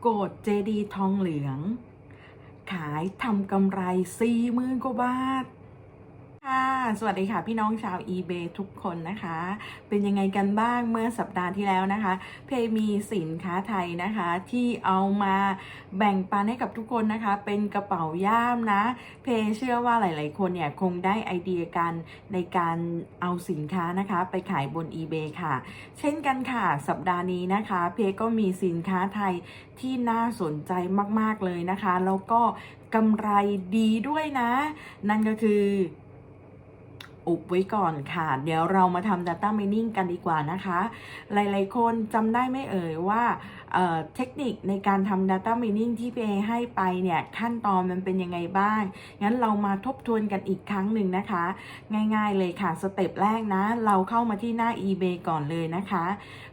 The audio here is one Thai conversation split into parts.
โกดเจดีทองเหลือง ขายทำกำไรสี่หมื่นกว่าบาท ค่ะสวัสดีค่ะ พี่น้องชาว eBay ทุกคนนะคะ เป็นยังไงกันบ้างเมื่อสัปดาห์ที่แล้วนะคะ เพมีสินค้าไทยนะคะ ที่เอามาแบ่งปันให้กับทุกคนนะคะ เป็นกระเป๋าย่ามนะ เพเชื่อว่าหลายๆ คนเนี่ยคงได้ไอเดียกันในการเอาสินค้านะคะ ไปขายบน eBay ค่ะ เช่นกันค่ะ สัปดาห์นี้นะคะ เพก็มีสินค้าไทยที่น่าสนใจมาก ๆเลยนะคะ แล้วก็กำไรดีด้วยนะ นั่นก็คือ อุบไว้ก่อนค่ะ เดี๋ยวเรามาทำ Data Mining กันดีกว่านะคะ หลายๆคนจำได้ไม่เอ่ยว่า เทคนิคในการทำ Data Mining ที่พี่เอให้ไปเนี่ยขั้นตอนมันเป็นยังไงบ้าง งั้นเรามาทบทวนกันอีกครั้งหนึ่งนะคะ ง่ายๆเลยค่ะ สเต็ปแรกนะ เราเข้ามาที่หน้า eBay ก่อนเลยนะคะ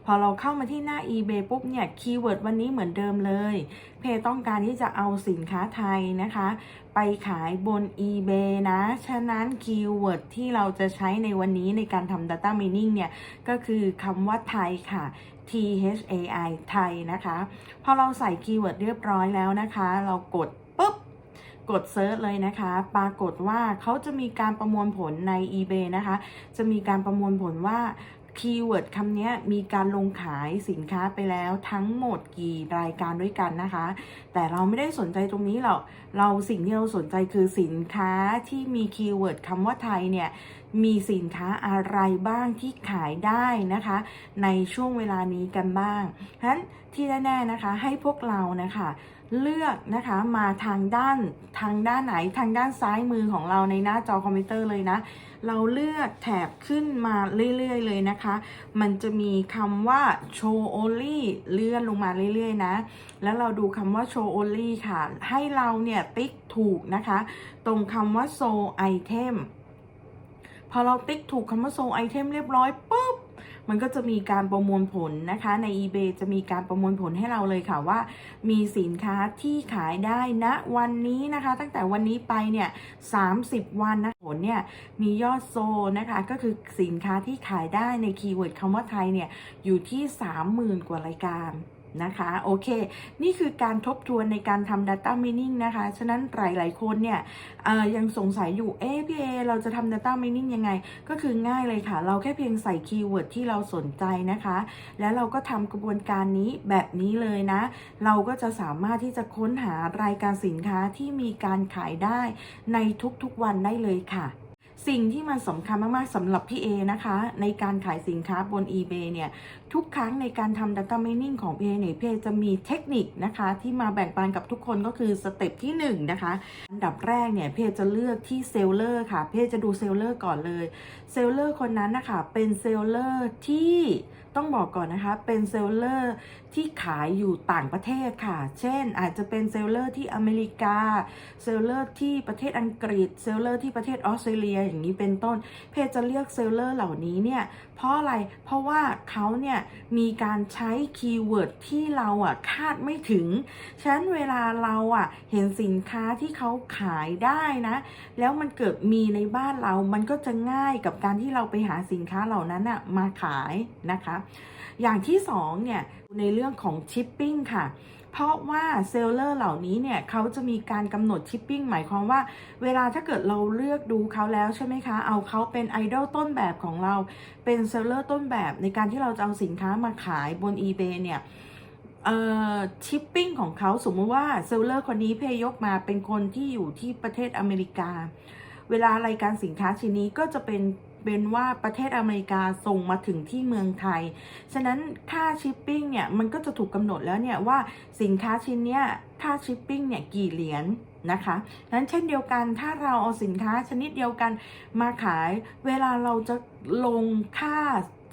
พอเราเข้ามาที่หน้า eBay ปุ๊บเนี่ยคีย์เวิร์ดวันนี้เหมือนเดิมเลย เพต้องการที่จะเอาสินค้าไทยนะคะ ไปขายบน eBay นะ ฉะนั้นคีย์เวิร์ดที่เราจะใช้ในวันนี้ในการทำ Data Mining เนี่ยก็คือคำว่าไทยค่ะ T H A I ไทยนะคะ พอเราใส่คีย์เวิร์ดเรียบร้อยแล้วนะคะ เรากดปุ๊บ กดเซิร์ชเลยนะคะ ปรากฏว่าเขาจะมีการประมวลผลใน eBay นะคะ จะมีการประมวลผลว่า คีย์เวิร์ดคำนี้มีการลงขายสินค้าไปแล้วทั้งหมดกี่รายการด้วยกันนะคะ แต่เราไม่ได้สนใจตรงนี้หรอก เราสิ่งที่เราสนใจคือสินค้าที่มีคีย์เวิร์ดคำว่าไทยเนี่ยมีสินค้าอะไรบ้างที่ขายได้นะคะ ในช่วงเวลานี้กันบ้างฉะนั้นที่แน่ๆนะคะให้พวกเรานะคะ เลือกนะคะมาทางด้านทางด้านไหนทางด้านซ้ายมือของเราในหน้าจอคอมพิวเตอร์เลยนะ เราเลือกแถบขึ้นมาเรื่อยๆเลยนะคะ มันจะมีคำว่า show only เลื่อนลงมาเรื่อยๆนะ แล้วเราดูคำว่า show only ค่ะ ให้เราเนี่ยติ๊กถูกนะคะ ตรงคำว่า show item พอเราติ๊กถูกคำว่า show item เรียบร้อยปุ๊บ มันก็จะมีการประมวลผลนะคะใน eBay จะมีการประมวลผลให้เราเลยค่ะว่า มีสินค้าที่ขายได้ณวันนี้นะคะ ตั้งแต่วันนี้ไปเนี่ย30 วันนะผลเนี่ยมียอดโซนะคะก็คือสินค้าที่ขายได้ในคีย์เวิร์ดคำว่าไทยเนี่ยอยู่ที่ 30,000 กว่ารายการ นะคะโอเค นี่คือการทบทวนในการทำ Data Mining นะคะ ฉะนั้นหลาย ๆ คนเนี่ยยังสงสัยอยู่ เอ๊ะพี่เอเราจะทำ Data Mining ยังไง ก็คือง่ายเลยค่ะ เราแค่เพียงใส่คีย์เวิร์ดที่เราสนใจนะคะ แล้วเราก็ทำกระบวนการนี้แบบนี้เลยนะ เราก็จะสามารถที่จะค้นหารายการสินค้าที่มีการขายได้ในทุก ๆ วันได้เลยค่ะ สิ่งที่มันสำคัญมากๆสำหรับพี่เอนะคะ ในการขายสินค้าบน eBay เนี่ย ทุกครั้งในการทำ Data Mining ของพี่เอเนี่ยเพจะมีเทคนิคนะคะ ที่มาแบ่งปันกับทุกคนก็คือสเต็ปที่1นะคะอันดับแรกเนี่ยเพจะเลือกที่เซลเลอร์ค่ะเพจะดูเซลเลอร์ก่อนเลยเซลเลอร์คนนั้นนะคะเป็นเซลเลอร์ที่ ต้องบอกก่อนนะคะ เป็นเซลเลอร์ที่ขายอยู่ต่างประเทศค่ะ เช่น อาจจะเป็นเซลเลอร์ที่อเมริกา เซลเลอร์ที่ประเทศอังกฤษ เซลเลอร์ที่ประเทศออสเตรเลียอย่างนี้เป็นต้น เพจจะเลือกเซลเลอร์เหล่านี้เนี่ย เพราะอะไร เพราะว่าเขาเนี่ยมีการใช้คีย์เวิร์ดที่เราอะคาดไม่ถึง ฉะนั้นเวลาเราอะเห็นสินค้าที่เขาขายได้นะ แล้วมันเกิดมีในบ้านเรา มันก็จะง่ายกับการที่เราไปหาสินค้าเหล่านั้นอะมาขายนะคะอย่างที่สองเนี่ยในเรื่องของชิปปิ้งค่ะเพราะว่าเซลเลอร์เหล่านี้เนี่ยเขาจะมีการกำหนดชิปปิ้งหมายความว่า เวลาถ้าเกิดเราเลือกดูเขาแล้วใช่ไหมคะ เอาเขาเป็นไอดอลต้นแบบของเรา เป็นเซลเลอร์ต้นแบบในการที่เราจะเอาสินค้ามาขายบน eBay เนี่ยเอ่อชิปปิ้งของเขาสมมติว่าเซลเลอร์คนนี้เพยกมาเป็นคนที่อยู่ที่ประเทศอเมริกา เวลารายการสินค้าชิ้นนี้ก็จะเป็น เป็นว่าประเทศอเมริกาส่งมาถึงที่เมืองไทย ฉะนั้นค่าชิปปิ้งเนี่ยมันก็จะถูกกำหนดแล้วเนี่ยว่าสินค้าชิ้นเนี้ยค่าชิปปิ้งเนี่ยกี่เหรียญนะคะฉะนั้นเช่นเดียวกันถ้าเราเอาสินค้าชนิดเดียวกันมาขาย เวลาเราจะลงค่า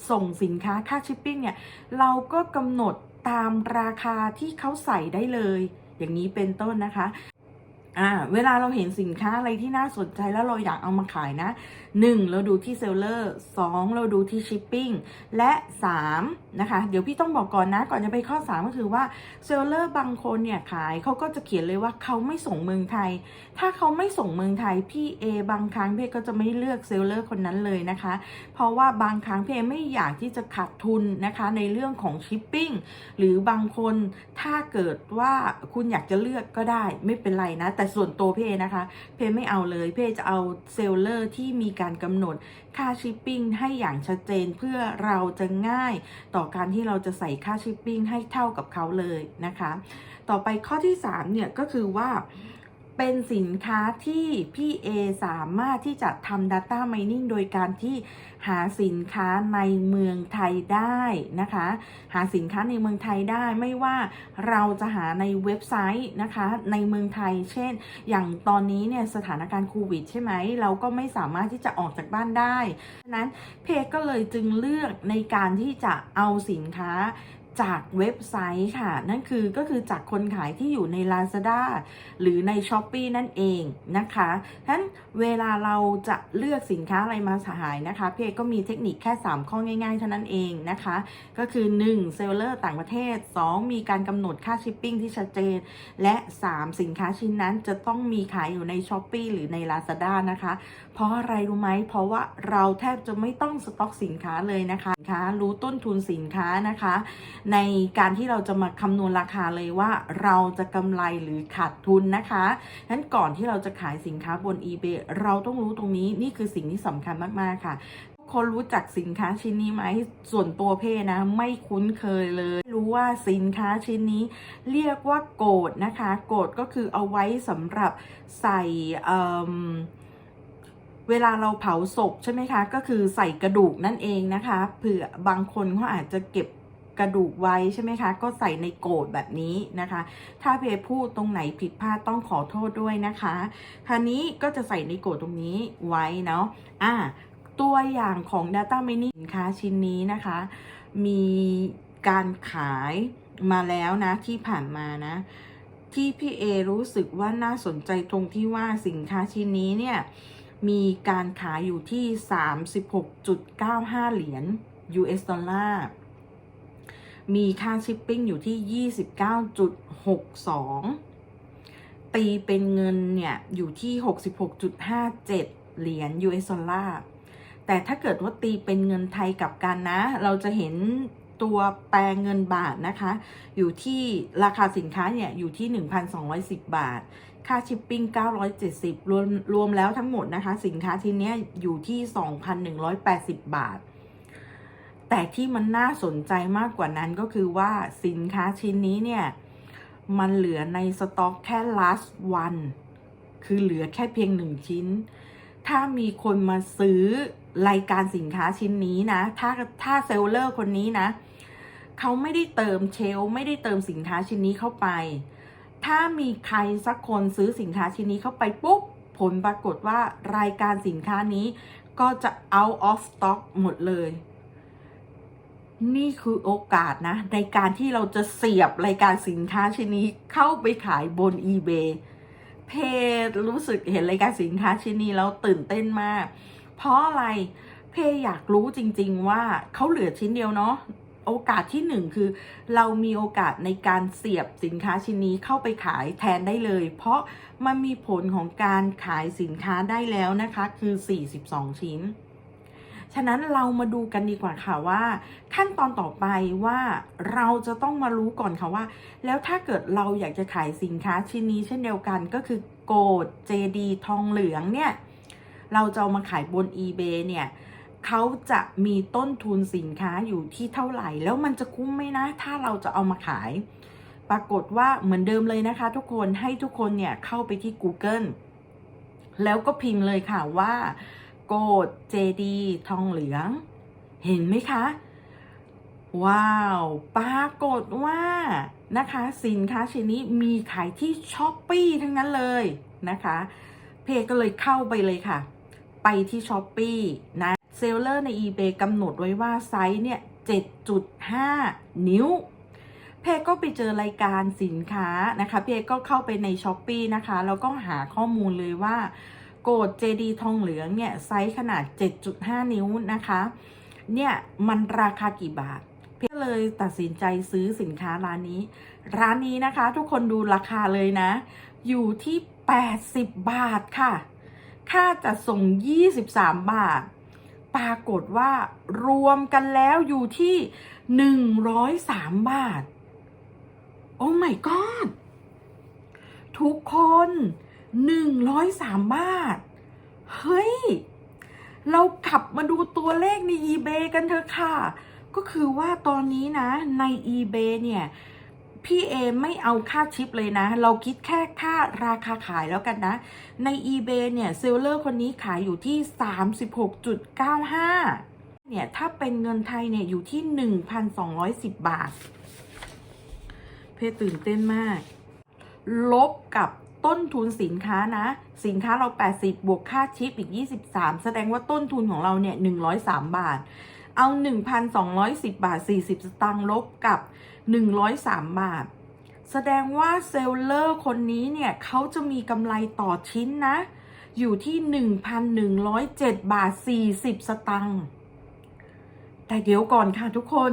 ส่งสินค้าค่าชิปปิ้งเนี่ยเราก็กำหนดตามราคาที่เขาใส่ได้เลย อย่างนี้เป็นต้นนะคะอ่าเวลาเราเห็นสินค้าอะไรที่น่าสนใจแล้วเราอยากเอามาขายนะ 1. เราดูที่เซลเลอร์ 2. เราดูที่ชิปปิ้งและ 3. นะคะเดี๋ยวพี่ต้องบอกก่อนนะก่อนจะไปข้อ 3 ก็คือว่าเซลเลอร์บางคนเนี่ยขายเขาก็จะเขียนเลยว่าเขาไม่ส่งเมืองไทย ถ้าเขาไม่ส่งเมืองไทยพี่เอบางครั้งพี่ก็จะไม่เลือกเซลเลอร์คนนั้นเลยนะคะ เพราะว่าบางครั้งพี่เอไม่อยากที่จะขาดทุนนะคะในเรื่องของชิปปิ้งหรือบางคนถ้าเกิดว่าคุณอยากจะเลือกก็ได้ไม่เป็นไรนะ แต่ส่วนตัวพี่เอนะคะ เพไม่เอาเลยเพจะเอาเซลเลอร์ที่มีการกำหนดค่าชิปปิ้งให้อย่างชัดเจนเพื่อเราจะง่ายต่อการที่เราจะใส่ค่าชิปปิ้งให้เท่ากับเขาเลยนะคะ ต่อไปข้อที่ 3 เนี่ยก็คือว่า เป็นสินค้าที่พี่เอสามารถที่จะทำ Data Mining โดยการที่หาสินค้าในเมืองไทยได้นะคะ หาสินค้าในเมืองไทยได้ไม่ว่าเราจะหาในเว็บไซต์นะคะในเมืองไทย เช่น อย่างตอนนี้เนี่ยสถานการณ์โควิดใช่ไหม เราก็ไม่สามารถที่จะออกจากบ้านได้ฉะนั้นเพจก็เลยจึงเลือกในการที่จะเอาสินค้า จากเว็บไซต์ค่ะ นั่นคือก็คือจากคนขายที่อยู่ใน Lazada หรือใน s h อ p e e นั่นเองนะคะฉะนั้น เวลาเราจะเลือกสินค้าอะไรมาขายนะคะเพจก็มีเทคนิคแค่ 3 ข้อง่ายๆเท่านั้นเองนะคะ ก็คือ 1. เซลเลอร์ต่างประเทศ 2. มีการกำหนดค่าชิปปิ้งที่ชัดเจน และ 3. สินค้าชิ้นนั้นจะต้องมีขายอยู่ใน s h อ p e e หรือใน Lazada นะคะ เพราะอะไรรู้ไหม เพราะว่าเราแทบจะไม่ต้องสต็อกสินค้าเลยนะคะสินค้ารู้ต้นทุนสินค้านะคะ ในการที่เราจะมาคำนวณราคาเลยว่าเราจะกำไรหรือขาดทุนนะคะฉะนั้นก่อนที่เราจะขายสินค้าบน eBay เราต้องรู้ตรงนี้นี่คือสิ่งที่สำคัญมากๆค่ะคนรู้จักสินค้าชิ้นนี้ไหมส่วนตัวเพ่นะ ไม่คุ้นเคยเลย รู้ว่าสินค้าชิ้นนี้ เรียกว่าโกดนะคะ โกดก็คือเอาไว้สำหรับใส่เเวลาเราเผาศพใช่ไหมคะ ก็คือใส่กระดูกนั่นเองนะคะเผื่อบางคนเขาอาจจะเก็บ กระดูกไว้ใช่ไหมคะ ก็ใส่ในโกดแบบนี้นะคะ ถ้าเพพูดตรงไหนผิดพลาดต้องขอโทษด้วยนะคะคราวนี้ก็จะใส่ในโกดตรงนี้ไว้เนาะอ่าตัวอย่างของ Data Mining สินค้าชิ้นนี้นะคะ มีการขายมาแล้วนะที่ผ่านมานะ ที่พี่เอรู้สึกว่าน่าสนใจตรงที่ว่าสินค้าชิ้นนี้เนี่ย มีการขายอยู่ที่ 36.95 เหรียญ US ดอลลาร์ มีค่าชิปปิ้งอยู่ที่ 29.62 ตีเป็นเงินเนี่ยอยู่ที่ 66.57 เหรียญ US ดอลลาร์แต่ถ้าเกิดว่าตีเป็นเงินไทยกับกันนะ เราจะเห็นตัวแปลงเงินบาทนะคะ อยู่ที่ราคาสินค้าเนี่ยอยู่ที่ 1,210 บาท ค่าชิปปิ้ง 970 รวมรวมแล้วทั้งหมดนะคะ สินค้าชิ้นเนี้ยอยู่ที่ 2,180 บาท แต่ที่มันน่าสนใจมากกว่านั้นก็คือว่าสินค้าชิ้นนี้เนี่ย มันเหลือในสต็อกแค่ last one คือเหลือแค่เพียงหนึ่งชิ้น ถ้ามีคนมาซื้อรายการสินค้าชิ้นนี้นะ ถ้าถ้าเซลเลอร์คนนี้นะ เขาไม่ได้เติมเชล ไม่ได้เติมสินค้าชิ้นนี้เข้าไป ถ้ามีใครสักคนซื้อสินค้าชิ้นนี้เข้าไปปุ๊บ ผลปรากฏว่ารายการสินค้านี้ก็จะ out of stock หมดเลย นี่คือโอกาสนะ ในการที่เราจะเสียบรายการสินค้าชิ้นนี้เข้าไปขายบน eBay เพจรู้สึกเห็นรายการสินค้าชิ้นนี้แล้วตื่นเต้นมาก เพราะอะไรเพอยากรู้จริง ๆ ว่าเขาเหลือชิ้นเดียวเนาะโอกาสที่หนึ่งคือ เรามีโอกาสในการเสียบสินค้าชิ้นนี้เข้าไปขายแทนได้เลย เพราะมันมีผลของการขายสินค้าได้แล้วนะคะ คือ 42 ชิ้น ฉะนั้นเรามาดูกันดีกว่าค่ะว่า ขั้นตอนต่อไปว่าเราจะต้องมารู้ก่อนค่ะว่า แล้วถ้าเกิดเราอยากจะขายสินค้าชิ้นนี้เช่นเดียวกันก็คือโกด JD ทองเหลืองเนี่ยเราจะเอามาขายบน eBay เนี่ยเขาจะมีต้นทุนสินค้าอยู่ที่เท่าไหร่ แล้วมันจะคุ้มไหมนะ ถ้าเราจะเอามาขาย ปรากฏว่าเหมือนเดิมเลยนะคะ ทุกคนให้ทุกคนเนี่ยเข้าไปที่ Google แล้วก็พิมพ์เลยค่ะว่า โกด JD ทองเหลือง เห็นไหมคะ ว้าว ปรากฏว่านะคะ สินค้าชิ้นนี้มีขายที่ช้อปปีทั้งนั้นเลยนะคะ เพจก็เลยเข้าไปเลยค่ะ ไปที่ช้อปปีนะเซลเลอร์ใน eBay กำหนดไว้ว่าไซส์เนี่ย 7.5 นิ้ว เพจก็ไปเจอรายการสินค้านะคะ เพจก็เข้าไปในช้อปปีนะคะ แล้วก็หาข้อมูลเลยว่า โกดเจดีทองเหลืองเนี่ยไซส์ขนาด 7.5 นิ้วนะคะ เนี่ยมันราคากี่บาทเพจเลยตัดสินใจซื้อสินค้าร้านนี้ ร้านนี้นะคะ ทุกคนดูราคาเลยนะ อยู่ที่ 80 บาทค่ะ ค่าจัดส่ง 23 บาท ปรากฏว่ารวมกันแล้วอยู่ที่ 103 บาท โอ้ my god ทุกคน 103 บาท เฮ้ย เรากลับมาดูตัวเลขใน eBay กันเถอะค่ะ ก็คือว่าตอนนี้นะใน eBay เนี่ย พี่เอไม่เอาค่าชิปเลยนะ เราคิดแค่ค่าราคาขายแล้วกันนะ ใน eBay เนี่ยเซลเลอร์คนนี้ขายอยู่ที่ 36.95 เนี่ย ถ้าเป็นเงินไทยเนี่ยอยู่ที่ 1,210 บาท เพตื่นเต้นมาก ลบกับ ต้นทุนสินค้านะ สินค้าเรา 80 บวกค่าชิปอีก 23 แสดงว่าต้นทุนของเราเนี่ย 103 บาท เอา 1,210 บาท 40 สตางค์ลบกับ 103 บาท แสดงว่าเซลเลอร์คนนี้เนี่ยเขาจะมีกำไรต่อชิ้นนะ อยู่ที่ 1,107 บาท 40 สตางค์แต่เดี๋ยวก่อนค่ะทุกคน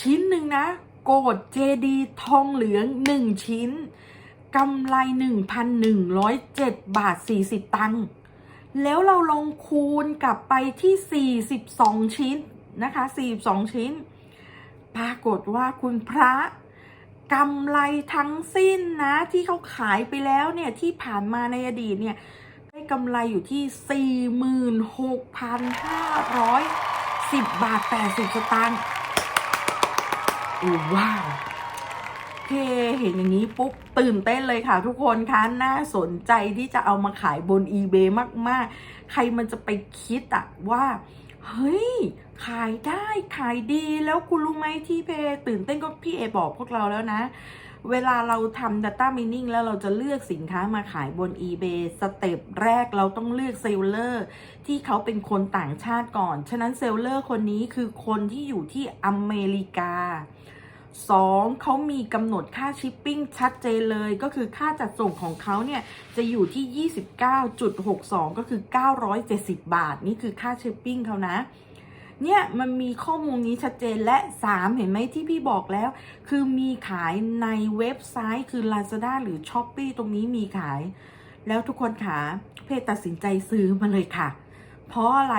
ชิ้นหนึ่งนะ โกดเจดีทองเหลือง 1 ชิ้น กำไร 1,107 บาท 40 ตังค์ แล้วเราลงคูณกลับไปที่ 42 ชิ้นนะคะ 42 ชิ้น ปรากฏว่าคุณพระกำไรทั้งสิ้นนะ ที่เขาขายไปแล้วเนี่ย ที่ผ่านมาในอดีตเนี่ย ได้กำไรอยู่ที่ 46,510 บาท 80 สตางค์โอ้ว้าว เพเห็นอย่างนี้ปุ๊บตื่นเต้นเลยค่ะทุกคนคะน่าสนใจที่จะเอามาขายบน eBay มาก ๆ ใครมันจะไปคิดอะว่า เฮ้ย ขายได้ขายดีแล้วคุณรู้ไหมที่เพตื่นเต้นก็พี่เอบอกพวกเราแล้วนะ เวลาเราทำ Data Mining แล้วเราจะเลือกสินค้ามาขายบน eBay สเต็ปแรกเราต้องเลือกเซลเลอร์ที่เขาเป็นคนต่างชาติก่อน ฉะนั้นเซลเลอร์คนนี้คือคนที่อยู่ที่อเมริกา สองเขามีกำหนดค่าชิปปิ้งชัดเจนเลย ก็คือค่าจัดส่งของเขาเนี่ย จะอยู่ที่ 29.62 ก็คือ 970 บาท นี่คือค่าชิปปิ้งเขานะ เนี่ยมันมีข้อมูลนี้ชัดเจนและ 3 เห็นไหมที่พี่บอกแล้ว คือมีขายในเว็บไซต์คือ Lazada หรือ s h อ p e e ตรงนี้มีขาย แล้วทุกคนขาเพจตัดสินใจซื้อมาเลยค่ะ เพราะอะไร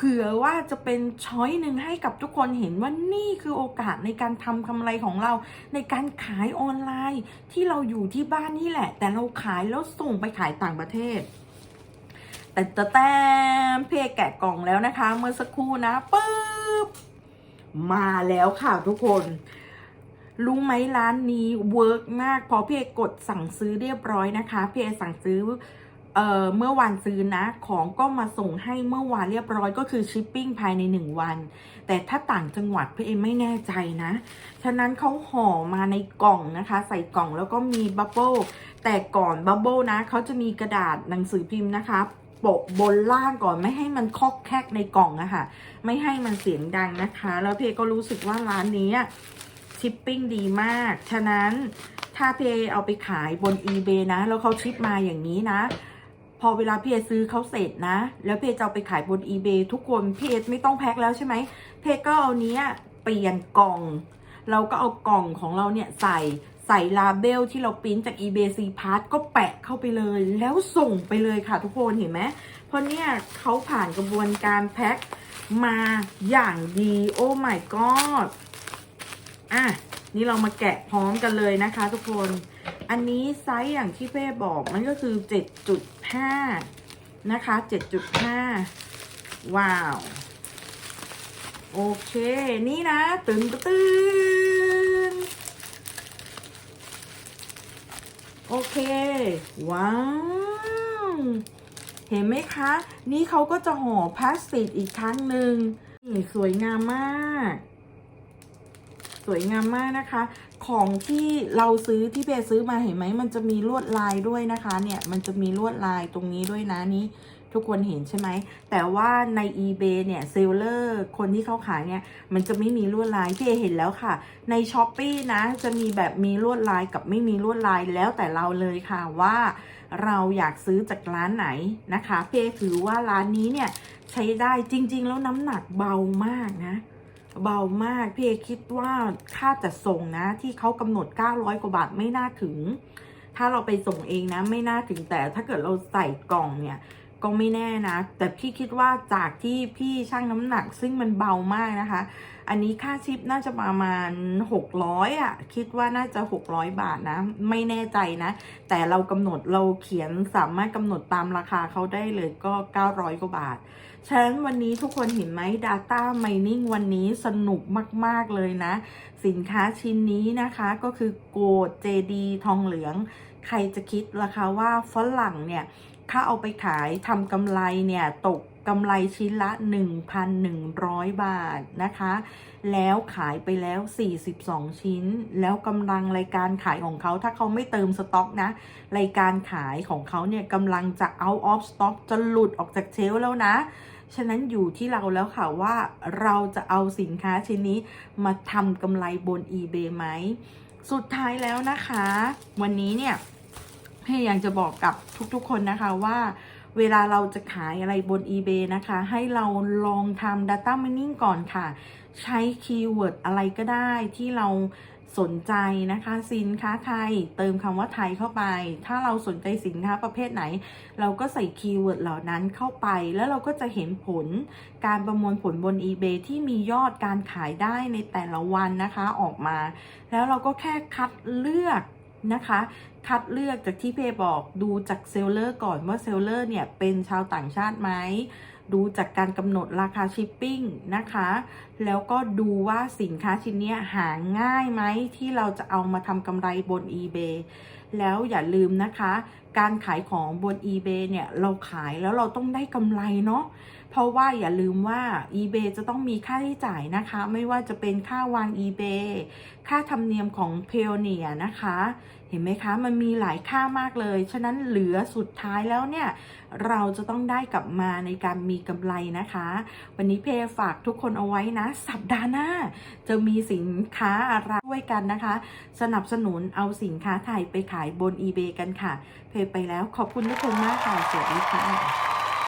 เผื่อว่าจะเป็นช้อยหนึ่งให้กับทุกคนเห็นว่านี่คือโอกาสในการทำกำไรของเรา ในการขายออนไลน์ ที่เราอยู่ที่บ้านนี่แหละ แต่เราขายแล้วส่งไปขายต่างประเทศ แต่แต่แต่เพจแกะกล่องแล้วนะคะ เมื่อสักครู่นะปึ๊บมาแล้วค่ะทุกคนรู้ไหมร้านนี้เวิร์กมากพอพี่เอกดสั่งซื้อเรียบร้อยนะคะพี่เอสั่งซื้อ เอ่อเมื่อวันซื้อนะ ของก็มาส่งให้เมื่อวานเรียบร้อยก็คือชิปปิ้งภายใน 1 วัน แต่ถ้าต่างจังหวัดพี่เอไม่แน่ใจนะ ฉะนั้นเขาห่อมาในกล่องนะคะ ใส่กล่องแล้วก็มีบับเบิ้ลแต่ก่อนบับเบิ้ลนะเขาจะมีกระดาษหนังสือพิมพ์นะคะโปะบนล่างก่อนไม่ให้มันคอกแคกในกล่องอะค่ะ ไม่ให้มันเสียงดังนะคะ แล้วเพก็รู้สึกว่าร้านนี้ชิปปิ้งดีมาก ฉะนั้นถ้าเพเอาไปขายบน eBay นะ แล้วเขาชิปมาอย่างนี้นะ พอเวลาพี่เอซื้อเขาเสร็จนะ แล้วเอจะเอาไปขายบน eBay ทุกคนพี่เอไม่ต้องแพ็คแล้วใช่ไหมเพก็เอาเนี้ยเปลี่ยนกล่อง เราก็เอากล่องของเราเนี่ยใส่ใส่ลาเบลที่เราปริ้นจาก eBay C Part ก็แปะเข้าไปเลย แล้วส่งไปเลยค่ะทุกคนเห็นไหมเพราะเนี่ยเขาผ่านกระบวนการแพ็คมาอย่างดีโอ้ my god อะ นี่เรามาแกะพร้อมกันเลยนะคะทุกคน อันนี้ไซส์อย่างที่เพ่บอกมันก็คือ 7.5 นะคะ 7.5 ว้าว โอเค นี่นะ ตึงตึงโอเค ว้าว เห็นไหมคะ นี่เขาก็จะห่อพลาสติกอีกครั้งหนึ่งนี่สวยงามมาก สวยงามมากนะคะ ของที่เราซื้อที่เบซื้อมาเห็นไหมมันจะมีลวดลายด้วยนะคะ เนี่ยมันจะมีลวดลายตรงนี้ด้วยนะนี้ทุกคนเห็นใช่ไหม แต่ว่าใน eBay เนี่ยเซลเลอร์คนที่เขาขายเนี่ย มันจะไม่มีลวดลายพี่เห็นแล้วค่ะ ใน s h อ p e e นะ จะมีแบบมีลวดลายกับไม่มีลวดลายแล้วแต่เราเลยค่ะว่าเราอยากซื้อจากร้านไหนนะคะพี่เอถือว่าร้านนี้เนี่ยใช้ได้จริง ๆ แล้วน้ำหนักเบามากนะ เบามาก พี่เอคิดว่าค่าจัดส่งนะ ที่เขากำหนด 900 กว่าบาทไม่น่าถึง ถ้าเราไปส่งเองนะ ไม่น่าถึงแต่ถ้าเกิดเราใส่กล่องเนี่ยก็ไม่แน่นะ แต่พี่คิดว่าจากที่พี่ชั่งน้ำหนักซึ่งมันเบามากนะคะ อันนี้ค่าชิปน่าจะประมาณ 600อะ คิดว่าน่าจะ 600 บาทนะ ไม่แน่ใจนะ แต่เรากำหนดเราเขียนสามารถกำหนดตามราคาเขาได้เลยก็ 900 กว่าบาท ฉะนั้นวันนี้ทุกคนเห็นไหม Data Mining วันนี้สนุกมาก ๆ เลยนะ สินค้าชิ้นนี้นะคะก็คือโกดเจดีทองเหลือง ใครจะคิดราคาว่าฝรั่งเนี่ย ถ้าเอาไปขายทำกำไรเนี่ยตก กำไรชิ้นละ 1,100 บาทนะคะ แล้วขายไปแล้ว 42 ชิ้น แล้วกำลังรายการขายของเขาถ้าเขาไม่เติมสต็อกนะ รายการขายของเขาเนี่ยกำลังจะ out of stock จะหลุดออกจากเชลแล้วนะ ฉะนั้นอยู่ที่เราแล้วค่ะว่าเราจะเอาสินค้าชิ้นนี้มาทำกำไรบน eBay ไหม สุดท้ายแล้วนะคะ วันนี้เนี่ยพี่อยากจะบอกกับทุกๆคนนะคะว่า เวลาเราจะขายอะไรบน eBay นะคะ ให้เราลองทำ data mining ก่อนค่ะ ใช้คีย์เวิร์ดอะไรก็ได้ที่เราสนใจนะคะสินค้าไทยเติมคำว่าไทยเข้าไป ถ้าเราสนใจสินค้าประเภทไหน เราก็ใส่คีย์เวิร์ดเหล่านั้นเข้าไป แล้วเราก็จะเห็นผลการประมวลผลบน eBay ที่มียอดการขายได้ในแต่ละวันนะคะออกมา แล้วเราก็แค่คัดเลือก นะคะ คัดเลือกจากที่เพย์บอกดูจากเซลเลอร์ก่อนว่าเซลเลอร์เนี่ยเป็นชาวต่างชาติไหมดูจากการกำหนดราคาชิปปิ้งนะคะ แล้วก็ดูว่าสินค้าชิ้นเนี้ยหาง่ายไหมที่เราจะเอามาทำกำไรบน eBay แล้วอย่าลืมนะคะ การขายของบน eBay เนี่ยเราขายแล้วเราต้องได้กำไรเนาะเพราะว่าอย่าลืมว่า eBay จะต้องมีค่าใช้จ่ายนะคะ ไม่ว่าจะเป็นค่าวาง eBay ค่าธรรมเนียมของเพลเนียนะคะ เห็นไหมคะ มันมีหลายค่ามากเลย ฉะนั้นเหลือสุดท้ายแล้วเนี่ย เราจะต้องได้กลับมาในการมีกำไรนะคะ วันนี้เพฝากทุกคนเอาไว้นะ สัปดาห์หน้า จะมีสินค้าอะไรด้วยกันนะคะ สนับสนุนเอาสินค้าไทยไปขายบน eBay กันค่ะ เพไปแล้วขอบคุณทุกคนมากค่ะ สวัสดีค่ะ